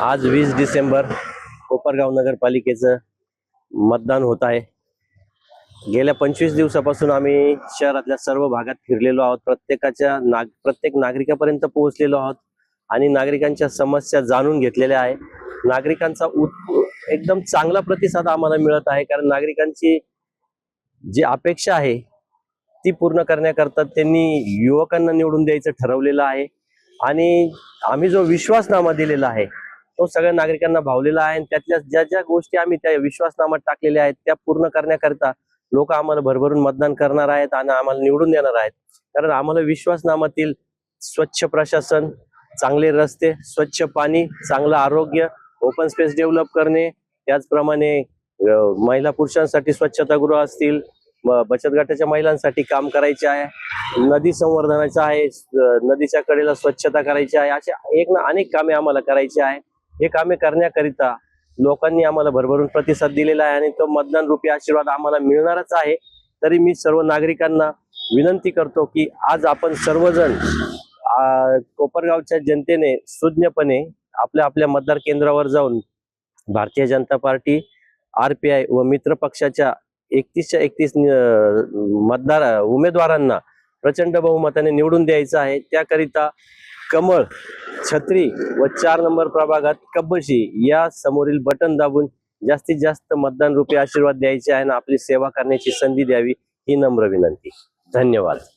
आज वीस डिसेंबर कोपरगाव नगरपालिकेचं मतदान होत आहे. गेल्या पंचवीस दिवसापासून आम्ही शहरातल्या सर्व भागात फिरलेलो आहोत. प्रत्येकाच्या नाग प्रत्येक नागरिकापर्यंत पोहोचलेलो आहोत आणि नागरिकांच्या समस्या जाणून घेतलेल्या आहे. नागरिकांचा उत् एकदम चांगला प्रतिसाद आम्हाला मिळत आहे कारण नागरिकांची जी अपेक्षा आहे ती पूर्ण करण्याकरता त्यांनी युवकांना निवडून द्यायचं ठरवलेलं आहे. आणि आम्ही जो विश्वासनामा दिलेला आहे तो सगळ्या नागरिकांना भावलेला आहे. आणि त्यातल्या ज्या ज्या गोष्टी आम्ही त्या विश्वासनामात टाकलेल्या आहेत त्या पूर्ण करण्याकरता लोक आम्हाला भरभरून मतदान करणार आहेत आणि आम्हाला निवडून देणार आहेत. कारण आम्हाला विश्वासनामातील स्वच्छ प्रशासन चांगले रस्ते स्वच्छ पाणी चांगलं आरोग्य ओपन स्पेस डेव्हलप करणे त्याचप्रमाणे महिला पुरुषांसाठी स्वच्छतागृह असतील बचत गटाच्या महिलांसाठी काम करायचे आहे नदी संवर्धनाचं आहे नदीच्या कडेला स्वच्छता करायची आहे अशा एक ना अनेक कामे आम्हाला करायची आहे. हे कामे करण्याकरिता लोकांनी आम्हाला भरभरून प्रतिसाद दिलेला आहे आणि तो मतदान रूपी आशीर्वाद आम्हाला मिळणारच आहे. तरी मी सर्व नागरिकांना विनंती करतो की आज आपण सर्वजण कोपरगावच्या जनतेने सुज्ञपणे आपल्या आपल्या मतदार केंद्रावर जाऊन Bharatiya Janata party R P I व मित्र पक्षाच्या एकतीसच्या एकतीस मतदार उमेदवारांना प्रचंड बहुमताने निवडून द्यायचं आहे. त्याकरिता कमळ छत्री व चार नंबर प्रभागात कब्बशी या समोरील बटन दाबून जास्तीत जास्त मतदान रुपये आशीर्वाद द्यायचे आहे आणि आपली सेवा करण्याची संधी द्यावी ही नम्र विनंती. धन्यवाद.